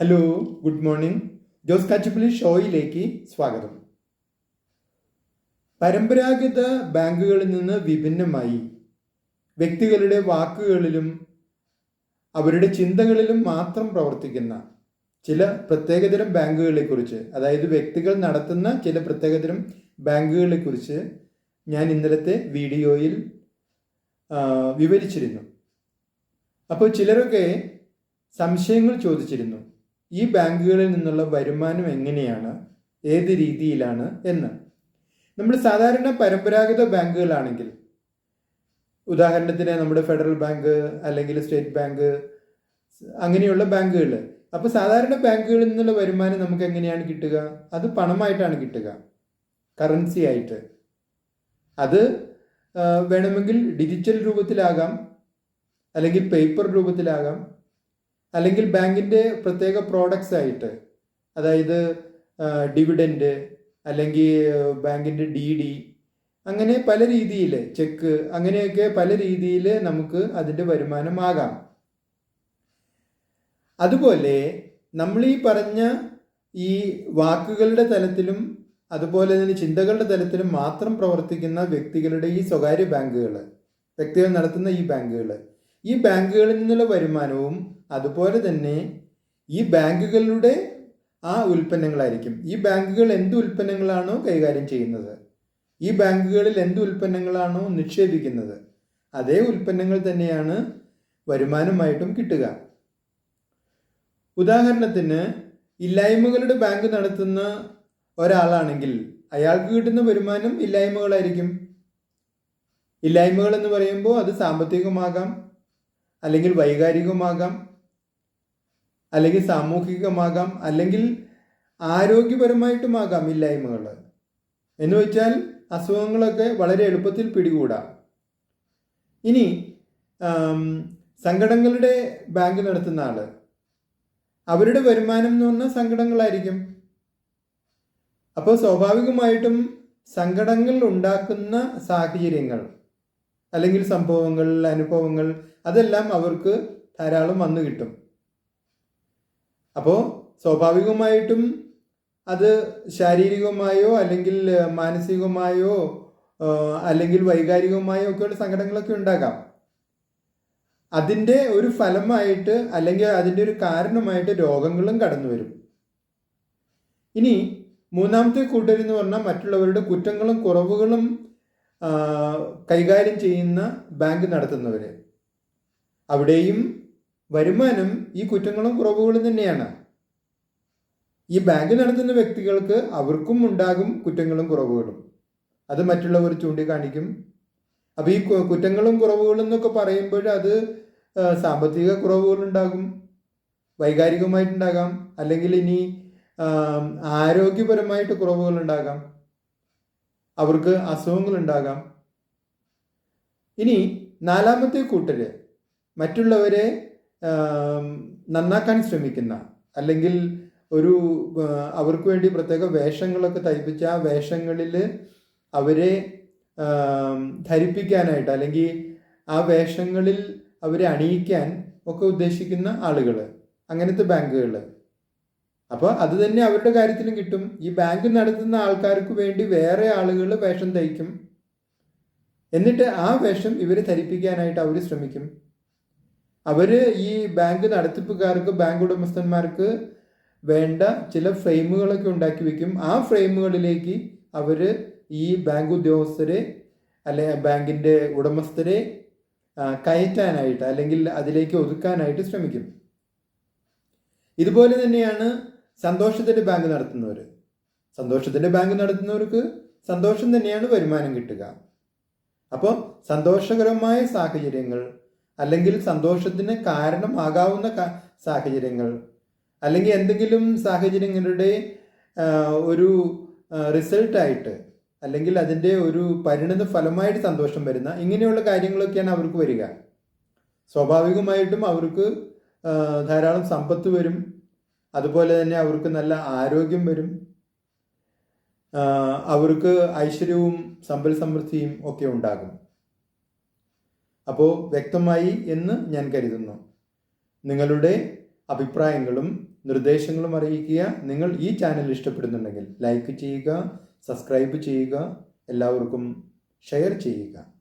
Hello good morning Jose Kachippally ഷോയിലേക്ക് സ്വാഗതം. പരമ്പരാഗത ബാങ്കുകളിൽ നിന്ന് വിഭിന്നമായി വ്യക്തികളുടെ വാക്കുകളിലും അവരുടെ ചിന്തകളിലും മാത്രം പ്രവർത്തിക്കുന്ന ചില പ്രത്യേകതരം ബാങ്കുകളെക്കുറിച്ച് അതായത് വ്യക്തികൾ നടത്തുന്ന ചില പ്രത്യേകതരം ബാങ്കുകളെക്കുറിച്ച് ഞാൻ ഇന്നലത്തെ വീഡിയോയിൽ വിവരിച്ചിരുന്നു. അപ്പോൾ ചിലരൊക്കെ സംശയങ്ങൾ ചോദിച്ചിരുന്നു. ഈ ബാങ്കുകളിൽ നിന്നുള്ള വരുമാനം എങ്ങനെയാണ്? ഏത് രീതിയിലാണ് എന്ന്. നമ്മൾ സാധാരണ പരമ്പരാഗത ബാങ്കുകളാണെങ്കിൽ ഉദാഹരണത്തിന് നമ്മുടെ ഫെഡറൽ ബാങ്ക് അല്ലെങ്കിൽ സ്റ്റേറ്റ് ബാങ്ക് അങ്ങനെയുള്ള ബാങ്കുകൾ. അപ്പോൾ സാധാരണ ബാങ്കുകളിൽ നിന്നുള്ള വരുമാനം നമുക്ക് എങ്ങനെയാണ് കിട്ടുക? അത് പണമായിട്ടാണ് കിട്ടുക. കറൻസി ആയിട്ട്. അത് വേണമെങ്കിൽ ഡിജിറ്റൽ രൂപത്തിലാകാം അല്ലെങ്കിൽ പേപ്പർ രൂപത്തിലാകാം. അല്ലെങ്കിൽ ബാങ്കിന്റെ പ്രത്യേക പ്രോഡക്റ്റ്സ് ആയിട്ട് അതായത് ഡിവിഡൻഡ് അല്ലെങ്കിൽ ബാങ്കിന്റെ ഡി ഡി അങ്ങനെ പല രീതിയിൽ ചെക്ക് അങ്ങനെയൊക്കെ പല രീതിയിൽ നമുക്ക് അതിന്റെ വരുമാനമാകാം. അതുപോലെ നമ്മൾ ഈ പറഞ്ഞ ഈ വാക്കുകളുടെ തലത്തിലും അതുപോലെ തന്നെ ചിന്തകളുടെ തലത്തിലും മാത്രം പ്രവർത്തിക്കുന്ന വ്യക്തികളുടെ ഈ സ്വകാര്യ ബാങ്കുകൾ വ്യക്തികൾ നടത്തുന്ന ഈ ബാങ്കുകൾ ഈ ബാങ്കുകളിൽ നിന്നുള്ള വരുമാനവും അതുപോലെ തന്നെ ഈ ബാങ്കുകളുടെ ആ ഉൽപ്പന്നങ്ങളായിരിക്കും. ഈ ബാങ്കുകൾ എന്ത് ഉൽപ്പന്നങ്ങളാണോ കൈകാര്യം ചെയ്യുന്നത്. ഈ ബാങ്കുകളിൽ എന്ത് ഉൽപ്പന്നങ്ങളാണോ നിക്ഷേപിക്കുന്നത്. അതേ ഉൽപ്പന്നങ്ങൾ തന്നെയാണ് വരുമാനമായിട്ടും കിട്ടുക. ഉദാഹരണത്തിന് ഇല്ലായ്മകളുടെ ബാങ്ക് നടത്തുന്ന ഒരാളാണെങ്കിൽ അയാൾക്ക് കിട്ടുന്ന വരുമാനം ഇല്ലായ്മകളായിരിക്കും. ഇല്ലായ്മകൾ എന്ന് പറയുമ്പോൾ അത് സാമ്പത്തികമാകാം അല്ലെങ്കിൽ വൈകാരികമാകാം അല്ലെങ്കിൽ സാമൂഹികമാകാം അല്ലെങ്കിൽ ആരോഗ്യപരമായിട്ടുമാകാം ഇല്ലായ്മകൾ. എന്ന് വെച്ചാൽ അസുഖങ്ങളൊക്കെ വളരെ എളുപ്പത്തിൽ പിടികൂടാം. ഇനി സങ്കടങ്ങളുടെ ബാങ്ക് നടത്തുന്ന ആൾ അവരുടെ വരുമാനം എന്ന് പറഞ്ഞാൽ സങ്കടങ്ങളായിരിക്കും. അപ്പോൾ സ്വാഭാവികമായിട്ടും സങ്കടങ്ങൾ ഉണ്ടാക്കുന്ന സാഹചര്യങ്ങൾ അല്ലെങ്കിൽ സംഭവങ്ങൾ അനുഭവങ്ങൾ അതെല്ലാം അവർക്ക് ധാരാളം വന്നു കിട്ടും. അപ്പോൾ സ്വാഭാവികമായിട്ടും അത് ശാരീരികമായോ അല്ലെങ്കിൽ മാനസികമായോ അല്ലെങ്കിൽ വൈകാരികമായോ ഒക്കെയുള്ള സങ്കടങ്ങളൊക്കെ ഉണ്ടാകാം. അതിന്റെ ഒരു ഫലമായിട്ട് അല്ലെങ്കിൽ അതിന്റെ ഒരു കാരണമായിട്ട് രോഗങ്ങളും കടന്നു വരും. ഇനി മൂന്നാമത്തെ കൂട്ടരെന്ന് പറഞ്ഞാൽ മറ്റുള്ളവരുടെ കുറ്റങ്ങളും കുറവുകളും കൈകാര്യം ചെയ്യുന്ന ബാങ്ക് നടത്തുന്നവർ അവിടെയും വരുമാനം ഈ കുറ്റങ്ങളും കുറവുകളും തന്നെയാണ്. ഈ ബാങ്ക് നടത്തുന്ന വ്യക്തികൾക്ക് അവർക്കും ഉണ്ടാകും കുറ്റങ്ങളും കുറവുകളും. അത് മറ്റുള്ളവർ ചൂണ്ടിക്കാണിക്കും. അപ്പോൾ ഈ കുറ്റങ്ങളും കുറവുകളും എന്നൊക്കെ പറയുമ്പോൾ അത് സാമ്പത്തിക കുറവുകളുണ്ടാകും വൈകാരികമായിട്ടുണ്ടാകാം. അല്ലെങ്കിൽ ഇനി ആരോഗ്യപരമായിട്ട് കുറവുകളുണ്ടാകാം അവർക്ക് അസുഖങ്ങളുണ്ടാകാം ഇനി നാലാമത്തെ കൂട്ടര് മറ്റുള്ളവരെ നന്നാക്കാൻ ശ്രമിക്കുന്ന അല്ലെങ്കിൽ ഒരു അവർക്ക് വേണ്ടി പ്രത്യേക വേഷങ്ങളൊക്കെ തയ്പ്പിച്ച ആ വേഷങ്ങളിൽ അവരെ ധരിപ്പിക്കാനായിട്ട് അല്ലെങ്കിൽ ആ വേഷങ്ങളിൽ അവരെ അണിയിക്കാൻ ഒക്കെ ഉദ്ദേശിക്കുന്ന ആളുകൾ അങ്ങനത്തെ ബാങ്കുകൾ അപ്പോൾ അത് തന്നെ അവരുടെ കാര്യത്തിലും കിട്ടും. ഈ ബാങ്ക് നടത്തുന്ന ആൾക്കാർക്ക് വേണ്ടി വേറെ ആളുകൾ വേഷം തയ്ക്കും. എന്നിട്ട് ആ വേഷം ഇവരെ ധരിപ്പിക്കാനായിട്ട് അവർ ശ്രമിക്കും. അവർ ഈ ബാങ്ക് നടത്തിപ്പുകാർക്ക് ബാങ്ക് ഉടമസ്ഥന്മാർക്ക് വേണ്ട ചില ഫ്രെയിമുകളൊക്കെ ഉണ്ടാക്കി വെക്കും. ആ ഫ്രെയിമുകളിലേക്ക് അവർ ഈ ബാങ്ക് ഉദ്യോഗസ്ഥരെ അല്ലെ ബാങ്കിന്റെ ഉടമസ്ഥരെ കയറ്റാനായിട്ട് അല്ലെങ്കിൽ അതിലേക്ക് ഒതുക്കാനായിട്ട് ശ്രമിക്കും. ഇതുപോലെ തന്നെയാണ് സന്തോഷത്തിന്റെ ബാങ്ക് നടത്തുന്നവർ സന്തോഷത്തിന്റെ ബാങ്ക് നടത്തുന്നവർക്ക് സന്തോഷം തന്നെയാണ് വരുമാനം കിട്ടുക. അപ്പോൾ സന്തോഷകരമായ സാഹചര്യങ്ങൾ അല്ലെങ്കിൽ സന്തോഷത്തിന് കാരണമാകാവുന്ന സാഹചര്യങ്ങൾ. അല്ലെങ്കിൽ എന്തെങ്കിലും സാഹചര്യങ്ങളുടെ ഒരു റിസൾട്ടായിട്ട് അല്ലെങ്കിൽ അതിന്റെ ഒരു പരിണിത ഫലമായിട്ട് സന്തോഷം വരുന്ന ഇങ്ങനെയുള്ള കാര്യങ്ങളൊക്കെയാണ് അവർക്ക് വരിക. സ്വാഭാവികമായിട്ടും അവർക്ക് ധാരാളം സമ്പത്ത് വരും. അതുപോലെ തന്നെ അവർക്ക് നല്ല ആരോഗ്യം വരും. അവർക്ക് ഐശ്വര്യവും സമ്പൽ സമൃദ്ധിയും ഒക്കെ ഉണ്ടാകും. അപ്പോൾ വ്യക്തമായി എന്ന് ഞാൻ കരുതുന്നു. നിങ്ങളുടെ അഭിപ്രായങ്ങളും നിർദ്ദേശങ്ങളും അറിയിക്കുക. നിങ്ങൾ ഈ ചാനൽ ഇഷ്ടപ്പെടുന്നുണ്ടെങ്കിൽ ലൈക്ക് ചെയ്യുക സബ്സ്ക്രൈബ് ചെയ്യുക എല്ലാവർക്കും ഷെയർ ചെയ്യുക.